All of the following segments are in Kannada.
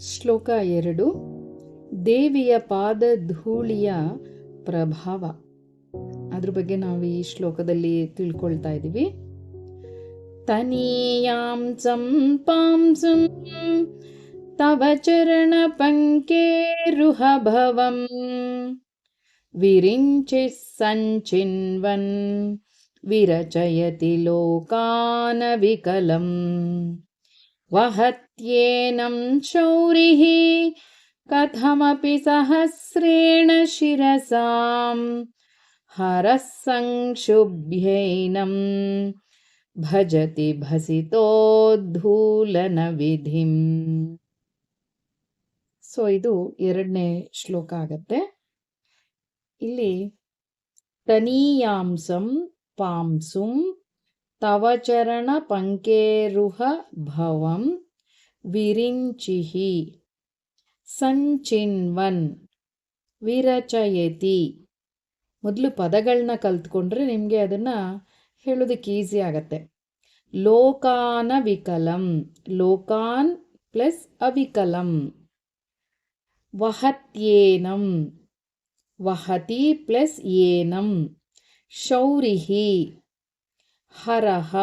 ಶ್ಲೋಕ ಎರಡು, ದೇವಿಯ ಪಾದ ಧೂಳಿಯ ಪ್ರಭಾವ. ಅದ್ರ ಬಗ್ಗೆ ನಾವು ಈ ಶ್ಲೋಕದಲ್ಲಿ ತಿಳ್ಕೊಳ್ತಾ ಇದ್ದೀವಿ ತನೀಯಾಂ ಪಾಂಸುಂ ತವ ಚರಣ ಪಂಕೇರುಹಭವಂ ವಿರಿಂಚಿ ಸಂಚಿನ್ವನ್, ವಿರಚಯತಿ ಲೋಕಾನವಿಕಲಂ वहत्येनं शौरिः कथमपि सहस्रेण शिरसां हरः संक्षुभ्यैनं ಭಜತಿ ಭಸಿತೋದ್ಧೂಲನ ವಿಧಿಂ ಸೊ ಇದು ಎರಡನೇ ಶ್ಲೋಕ ಆಗತ್ತೆ ಇಲ್ಲಿ ತನೀಯಾಂಸಂ ಪಾಂಸುಂ ತವ ಚರಣ ಪಂಕೇರುಹ ಭವಂ ವಿರಿಂಚಿಹಿ. ಸಂಚಿನ್ವನ್. ವಿರಚಯತಿ. ಮೊದಲು ಪದಗಳನ್ನ ಕಲ್ತ್ಕೊಂಡ್ರೆ ನಿಮಗೆ ಅದನ್ನು ಹೇಳೋದಕ್ಕೆ ಈಸಿ ಆಗತ್ತೆ. ಲೋಕಾನ ವಿಕಲಂ. ಲೋಕಾನ್ ಪ್ಲಸ್ ಅವಿಕಲಂ. ವಹತ್ಯೇನಂ. ವಹತಿ ಪ್ಲಸ್ ಏನಂ. ಶೌರಿಹಿ. ಹರಹ.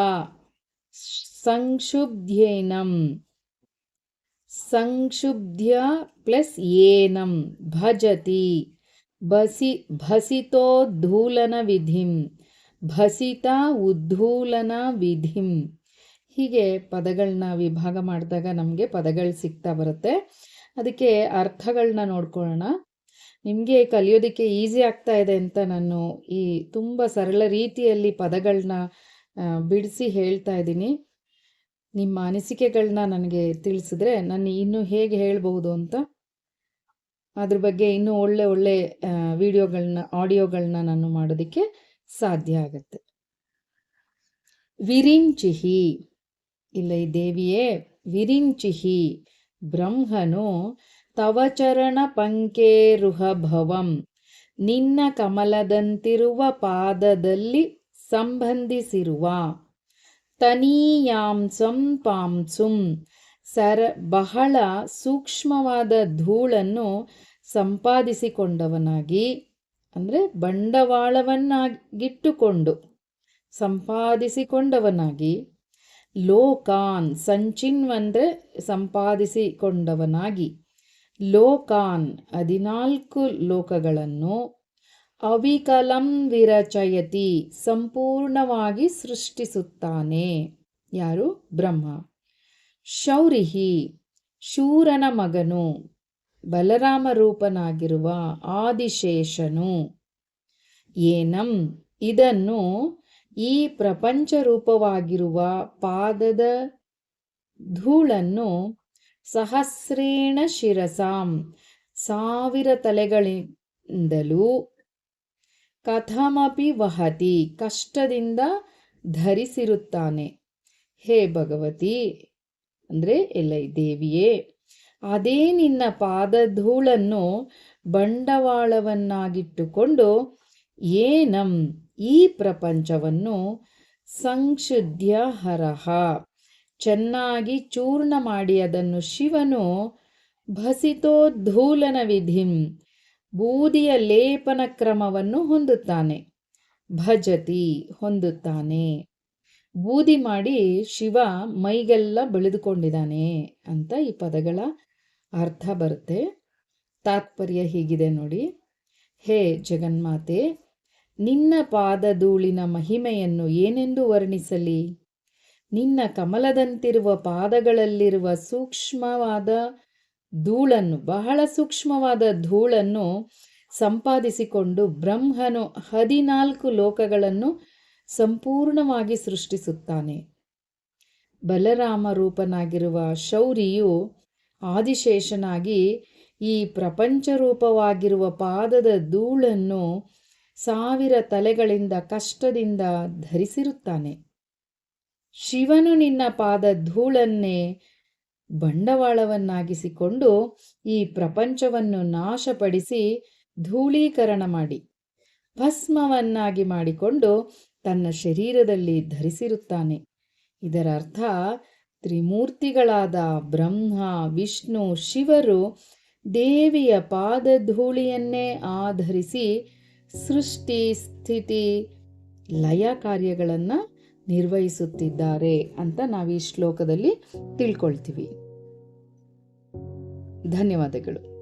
ಸಂಕ್ಷುಬ್ಧ್ಯೇನಂ ಸಂಕ್ಷುಬ್ಧ್ಯ ಪ್ಲಸ್ ಏನಂ ಭಜತಿ. ಭಸಿ ಭಸಿತೋದ್ಧೂಲನ ವಿಧಿಂ. ಭಸಿತ ಉದ್ಧೂಲನ ವಿಧಿಂ. ಹೀಗೆ ಪದಗಳನ್ನ ವಿಭಾಗ ಮಾಡಿದಾಗ ನಮಗೆ ಪದಗಳು ಸಿಗ್ತಾ ಬರುತ್ತೆ. ಅದಕ್ಕೆ ಅರ್ಥಗಳನ್ನ ನೋಡ್ಕೊಳ್ಳೋಣ. ನಿಮಗೆ ಕಲಿಯೋದಕ್ಕೆ ಈಸಿ ಆಗ್ತಾ ಇದೆ ಅಂತ ನಾನು ಈ ತುಂಬ ಸರಳ ರೀತಿಯಲ್ಲಿ ಪದಗಳನ್ನ ಬಿಡಿಸಿ ಹೇಳ್ತಾ ಇದ್ದೀನಿ. ನಿಮ್ಮ ಅನಿಸಿಕೆಗಳನ್ನ ನನಗೆ ತಿಳಿಸಿದ್ರೆ ನಾನು ಇನ್ನೂ ಹೇಗೆ ಹೇಳಬಹುದು ಅಂತ ಅದ್ರ ಬಗ್ಗೆ ಇನ್ನೂ ಒಳ್ಳೆ ಒಳ್ಳೆ ವಿಡಿಯೋಗಳನ್ನ ಆಡಿಯೋಗಳನ್ನ ನಾನು ಮಾಡೋದಕ್ಕೆ ಸಾಧ್ಯ ಆಗುತ್ತೆ. ವಿರಿಂಚಿಹಿ. ಇಲ್ಲ ಈ ದೇವಿಯೇ ವಿರಿಂಚಿಹಿ. ಬ್ರಹ್ಮನು ತವಚರಣ ಪಂಕೇರುಹ ಭವಂ. ನಿನ್ನ ಕಮಲದಂತಿರುವ ಪಾದದಲ್ಲಿ ಸಂಬಂಧಿಸಿರುವ ತನೀಯಾಂಸಂ ಪಾಂಸುಂ ಸರ, ಬಹಳ ಸೂಕ್ಷ್ಮವಾದ ಧೂಳನ್ನು ಸಂಪಾದಿಸಿಕೊಂಡವನಾಗಿ, ಅಂದರೆ ಬಂಡವಾಳವನ್ನಾಗಿಟ್ಟುಕೊಂಡು ಸಂಪಾದಿಸಿಕೊಂಡವನಾಗಿ, ಲೋಕಾನ್ ಸಂಚಿನ್ವಂದ್ರೆ ಸಂಪಾದಿಸಿಕೊಂಡವನಾಗಿ, ಲೋಕಾನ್ ಹದಿನಾಲ್ಕು ಲೋಕಗಳನ್ನು ಅವಿಕಲಂ ವಿರಚಯತಿ, ಸಂಪೂರ್ಣವಾಗಿ ಸೃಷ್ಟಿಸುತ್ತಾನೆ. ಯಾರು? ಬ್ರಹ್ಮ. ಶೌರಿಹಿ, ಶೂರನ ಮಗನು, ಬಲರಾಮ ರೂಪನಾಗಿರುವ ಆದಿಶೇಷನು. ಏನಂ? ಇದನ್ನು ಈ ಪ್ರಪಂಚ ರೂಪವಾಗಿರುವ ಪಾದದ ಧೂಳನ್ನು ಸಹಸ್ರೇಣ ಶಿರಸಾಂ, ಸಾವಿರ ತಲೆಗಳಿಂದಲೂ ಕಥಮಪಿ ವಹತಿ ಕಷ್ಟದಿಂದ ಧರಿಸಿರುತ್ತಾನೆ. ಹೇ ಭಗವತಿ, ಅಂದರೆ ಎಲ್ಲೈ ದೇವಿಯೇ, ಅದೇ ನಿನ್ನ ಪಾದಧೂಳನ್ನು ಬಂಡವಾಳವನ್ನಾಗಿಟ್ಟುಕೊಂಡು ಏನಂ ಈ ಪ್ರಪಂಚವನ್ನು ಸಂಕ್ಷುದ್ಯ ಹರಹ ಚೆನ್ನಾಗಿ ಚೂರ್ಣ ಮಾಡಿ ಅದನ್ನು ಶಿವನು ಧೂಲನ ವಿಧಿಂ. ಬೂದಿಯ ಲೇಪನ ಕ್ರಮವನ್ನು ಹೊಂದುತ್ತಾನೆ. ಭಜತಿ ಹೊಂದುತ್ತಾನೆ. ಬೂದಿ ಮಾಡಿ ಶಿವ ಮೈಗೆಲ್ಲ ಬೆಳೆದುಕೊಂಡಿದ್ದಾನೆ ಅಂತ ಈ ಪದಗಳ ಅರ್ಥ ಬರುತ್ತೆ. ತಾತ್ಪರ್ಯ ಹೀಗಿದೆ ನೋಡಿ. ಹೇ ಜಗನ್ಮಾತೆ, ನಿನ್ನ ಪಾದಧೂಳಿನ ಮಹಿಮೆಯನ್ನು ಏನೆಂದು ವರ್ಣಿಸಲಿ? ನಿನ್ನ ಕಮಲದಂತಿರುವ ಪಾದಗಳಲ್ಲಿರುವ ಸೂಕ್ಷ್ಮವಾದ ಧೂಳನ್ನು, ಬಹಳ ಸೂಕ್ಷ್ಮವಾದ ಧೂಳನ್ನು ಸಂಪಾದಿಸಿಕೊಂಡು ಬ್ರಹ್ಮನು ಹದಿನಾಲ್ಕು ಲೋಕಗಳನ್ನು ಸಂಪೂರ್ಣವಾಗಿ ಸೃಷ್ಟಿಸುತ್ತಾನೆ. ಬಲರಾಮ ರೂಪನಾಗಿರುವ ಶೌರಿಯು ಆದಿಶೇಷನಾಗಿ ಈ ಪ್ರಪಂಚ ರೂಪವಾಗಿರುವ ಪಾದದ ಧೂಳನ್ನು ಸಾವಿರ ತಲೆಗಳಿಂದ ಕಷ್ಟದಿಂದ ಧರಿಸಿರುತ್ತಾನೆ. ಶಿವನು ನಿನ್ನ ಪಾದ ಧೂಳನ್ನೇ ಬಂಡವಾಳವನ್ನಾಗಿಸಿಕೊಂಡು ಈ ಪ್ರಪಂಚವನ್ನು ನಾಶಪಡಿಸಿ ಧೂಳೀಕರಣ ಮಾಡಿ, ಭಸ್ಮವನ್ನಾಗಿ ಮಾಡಿಕೊಂಡು ತನ್ನ ಶರೀರದಲ್ಲಿ ಧರಿಸಿರುತ್ತಾನೆ. ಇದರ ಅರ್ಥ ತ್ರಿಮೂರ್ತಿಗಳಾದ ಬ್ರಹ್ಮ, ವಿಷ್ಣು, ಶಿವರು ದೇವಿಯ ಪಾದಧೂಳಿಯನ್ನೇ ಆಧರಿಸಿ ಸೃಷ್ಟಿ, ಸ್ಥಿತಿ, ಲಯ ಕಾರ್ಯಗಳನ್ನು ನಿರ್ವಹಿಸುತ್ತಿದ್ದಾರೆ ಅಂತ ನಾವು ಈ ಶ್ಲೋಕದಲ್ಲಿ ತಿಳ್ಕೊಳ್ತೀವಿ. ಧನ್ಯವಾದಗಳು.